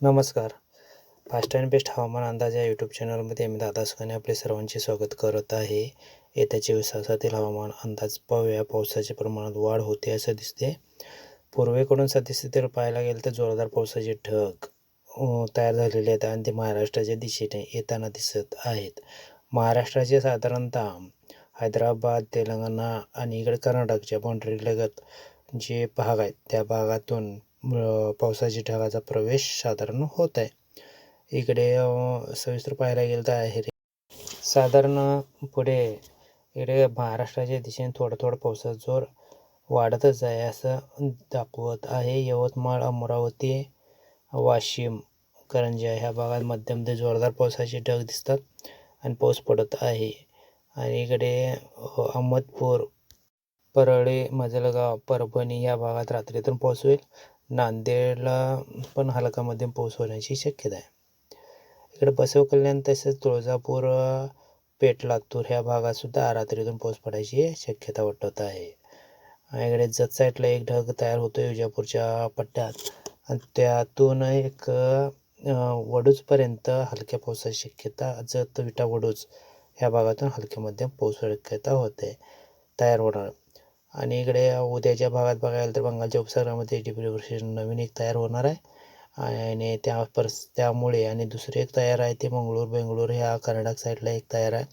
नमस्कार. Fast and best हवामान अंदाज या यूट्यूब चॅनलमध्ये मी दादा सुखाने आपले सर्वांचे स्वागत करत आहे. येत्या चोवीस तासातील हवामान अंदाज पाहूया. पावसाच्या प्रमाणात वाढ होते असं दिसते. पूर्वेकडून सद्यस्थितीवर पाहायला गेलं तर जोरदार पावसाचे ढग तयार झालेले आहेत आणि ते महाराष्ट्राच्या दिशेने येताना दिसत आहेत. महाराष्ट्राचे साधारणतः हैदराबाद तेलंगणा आणि इकडे कर्नाटकच्या बाउंड्रीलगत जे भाग आहेत त्या भागातून पावसाच्या ढगाचा प्रवेश साधारण होत आहे. इकडे सविस्तर पाहायला गेलं तर आहे रे. साधारण पुढे इकडे महाराष्ट्राच्या दिशेने थोडा थोडा पावसाचा जोर वाढतच आहे असं दाखवत आहे यवतमाळ अमरावती वाशिम करंजा. ह्या भागात मध्यम ते जोरदार पावसाचे ढग दिसतात आणि पाऊस पडत आहे. आणि इकडे अहमदपूर परळी मजलगाव परभणी या भागात रात्रीतून पाऊस होईल. नांदेडला पण हलका मध्यम पाऊस होण्याची शक्यता आहे. इकडे बसव कल्याण तसेच तुळजापूर पेठ लातूर ह्या भागात सुद्धा रात्रीतून पाऊस पडायची शक्यता वाटत आहे. इकडे जत साईडला एक ढग तयार होतो विजापूरच्या पट्ट्यात. आणि त्यातून एक वडूजपर्यंत हलक्या पावसाची शक्यता जत विटा वडूज ह्या भागातून हलक्या मध्यम पाऊस शक्यता होते तयार होणार. आणि इकडे उद्याच्या भागात बघायला तर बंगालच्या उपसागरामध्ये डिप्रेशन नवीन एक तयार होणार आहे. आणि त्या परस त्यामुळे आणि दुसरे एक तयार आहे ते मंगळूर बेंगळूर ह्या कर्नाटक साईडला एक तयार आहे.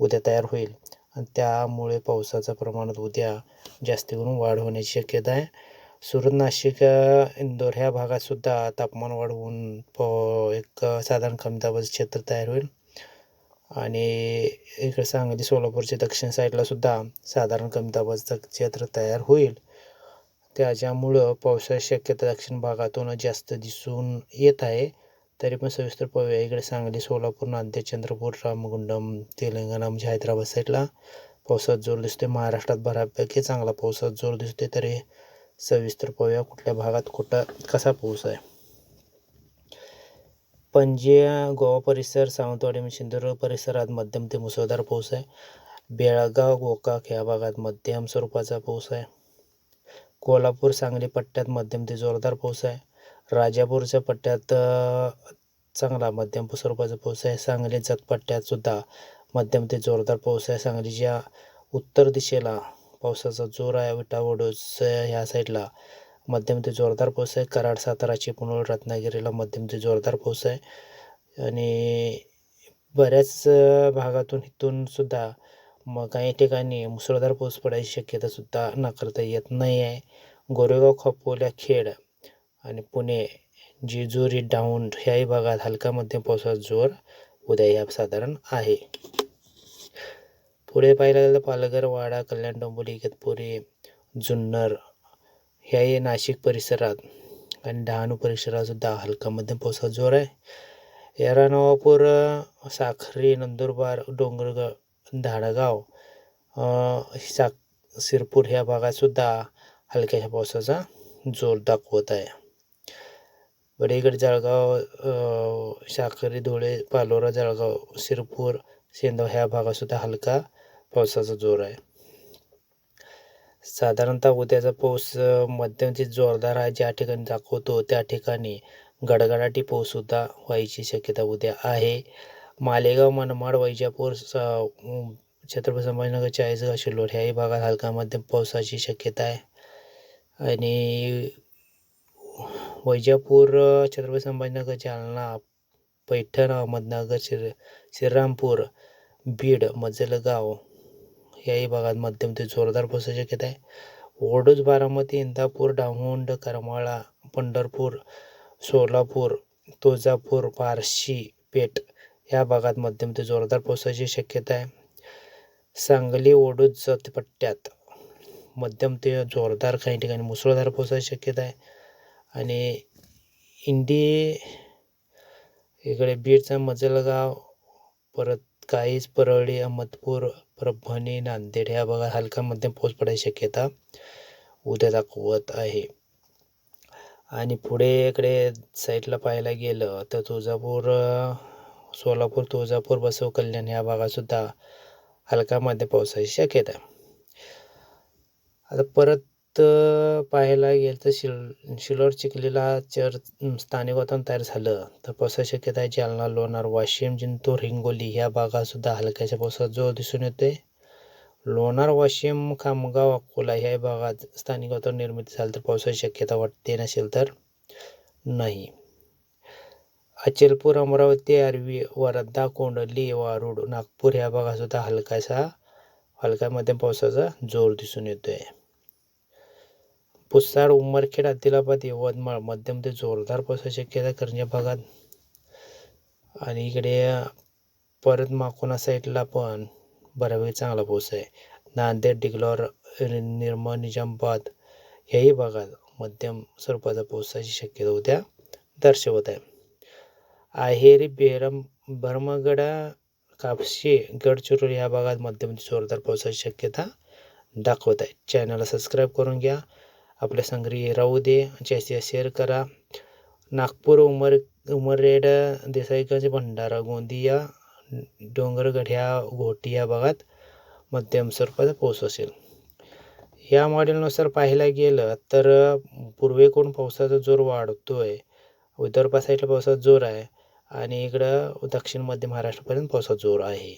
उद्या तयार होईल. आणि त्यामुळे पावसाचं प्रमाणात उद्या जास्त करून वाढ होण्याची शक्यता आहे. सुरत नाशिक इंदोर ह्या भागातसुद्धा तापमान वाढ होऊन प एक साधारण कमी दाबाचं क्षेत्र तयार होईल. आणि इकडे सांगली सोलापूरच्या दक्षिण साईडला सुद्धा साधारण कमी दाबाचं क्षेत्र तयार होईल. त्याच्यामुळं पावसाची शक्यता दक्षिण भागातून जास्त दिसून येत आहे. तरी पण सविस्तर पाहूया. इकडे सांगली सोलापूर नांदेड चंद्रपूर रामगुंडम तेलंगणा म्हणजे हैदराबाद साईडला पावसात जोर दिसतोय. महाराष्ट्रात बऱ्यापैकी चांगला पावसात जोर दिसतोय. तरी सविस्तर पाहूया कुठल्या भागात कुठं कसा पाऊस आहे. पणजी गोवा परिसर सावंतवाडी आणि सिंधुदुर्ग परिसरात मध्यम ते मुसळधार पाऊस आहे. बेळगाव गोकाक या भागात मध्यम स्वरूपाचा पाऊस आहे. कोल्हापूर सांगली पट्ट्यात मध्यम ते जोरदार पाऊस आहे. राजापूरच्या पट्ट्यात चांगला मध्यम स्वरूपाचा पाऊस आहे. सांगली जत पट्ट्यात सुद्धा मध्यम ते जोरदार पाऊस आहे. सांगलीच्या उत्तर दिशेला पावसाचा जोर आहे. विटा ह्या साईडला मध्यम ते जोरदार पाऊस आहे. कराड सातारा चिपळूण रत्नागिरीला मध्यम ते जोरदार पाऊस आहे. आणि बऱ्याच भागातून इथून सुद्धा मग काही ठिकाणी मुसळधार पाऊस पडायची शक्यतासुद्धा नाकारता येत नाही आहे. गोरेगाव खोपोल्या खेड आणि पुणे जेजुरी डाऊन ह्याही भागात हलका मध्यम पावसाचा जोर उद्या या साधारण आहे. पुढे पाहिलं गेलं तर पालघर वाडा कल्याण डोंबिवली इगतपुरी जुन्नर ह्याही नाशिक परिसरात. आणि डहाणू परिसरातसुद्धा हलका मध्यम पावसाचा जोर आहे. येरा नवापूर साखरी नंदुरबार डोंगरगाव धाडगाव अ, साक सिरपूर ह्या भागातसुद्धा हलक्याशा पावसाचा जोर दाखवत आहे. बडे जळगाव साखरी धुळे पालोरा जळगाव सिरपूर सेंदव ह्या भागातसुद्धा हलका पावसाचा जोर आहे. साधारणतः उद्याचा पाऊस मध्यम ते जोरदार आहे ज्या ठिकाणी दाखवतो त्या ठिकाणी गडगडाटी पाऊससुद्धा व्हायची शक्यता उद्या आहे. मालेगाव मनमाड वैजापूर स छत्रपती संभाजीनगर चाळीसगाव शिल्लोड ह्याही भागात हलका मध्यम पावसाची शक्यता आहे. आणि वैजापूर छत्रपती संभाजीनगर जालना पैठण अहमदनगर श्री श्रीरामपूर बीड मजलगाव याही भागात मध्यम ते जोरदार पावसाची शक्यता आहे. ओडूज बारामती इंदापूर डाहुंड करमाळा पंढरपूर सोलापूर तुळजापूर बार्शी पेठ या भागात मध्यम ते जोरदार पावसाची शक्यता आहे. सांगली ओडूज जतपट्ट्यात मध्यम ते जोरदार काही ठिकाणी मुसळधार पावसाची शक्यता आहे. आणि इंडी इकडे बीडचा मजलगाव परत काहीच परळी अहमदपूर परभणी नांदेड ह्या भागात हलका मध्यम पाऊस पडायची शक्यता उद्या दाखवत आहे. आणि पुढे इकडे साईडला पाहायला गेलं तर तुळजापूर सोलापूर तुळजापूर बसव कल्याण ह्या भागातसुद्धा हलका मध्यम पावसाची शक्यता आता परत तर पाहायला गेलं तर शिल शिलोर चिखलीला चर स्थानिक वातावरण तयार झालं. तर पावसाची शक्यता आहे जालना लोणार वाशिम जिंतूर हिंगोली ह्या भागातसुद्धा हलक्याच्या पावसाचा जोर दिसून येतोय. लोणार वाशिम खामगाव अकोला ह्या भागात स्थानिक वातावरण निर्मिती झालं तर पावसाची शक्यता वाटते नसेल तर नाही. अचलपूर अमरावती आर्वी वर्धा कोंडली वारूड नागपूर ह्या भागातसुद्धा हलकासा हलका मध्यम पावसाचा जोर दिसून येतो आहे पुसाड उमरखेड आदिलाबाद यवतमाळ. मध्यम ते जोरदार पावसाची शक्यता करंजा भागात आणि इकडे परत माकोना साईडला पण बऱ्यापैकी चांगला पाऊस आहे. नांदेड डिगलॉर निर्मळ निजामाबाद ह्याही भागात मध्यम स्वरूपाचा पावसाची शक्यता उद्या दर्शवत आहे. आहेरी बेरम भरमगडा कापशी गडचिरोली या भागात मध्यम ते जोरदार पावसाची शक्यता दाखवत आहे. चॅनलला सबस्क्राईब करून घ्या. आपल्या संग्रही राहू दे जास्तीत शेअर करा. नागपूर उमर उमरेड देसाईगंज भंडारा गोंदिया डोंगरगड ह्या घोटी या भागात मध्यम स्वरूपाचा पाऊस असेल या मॉडेलनुसार पाहायला गेलं तर पूर्वेकडून पावसाचा जोर वाढतो आहे विदर्भ साईडला पावसाचा जोर आहे आणि इकडं दक्षिण मध्य महाराष्ट्रापर्यंत पावसाचा जोर आहे.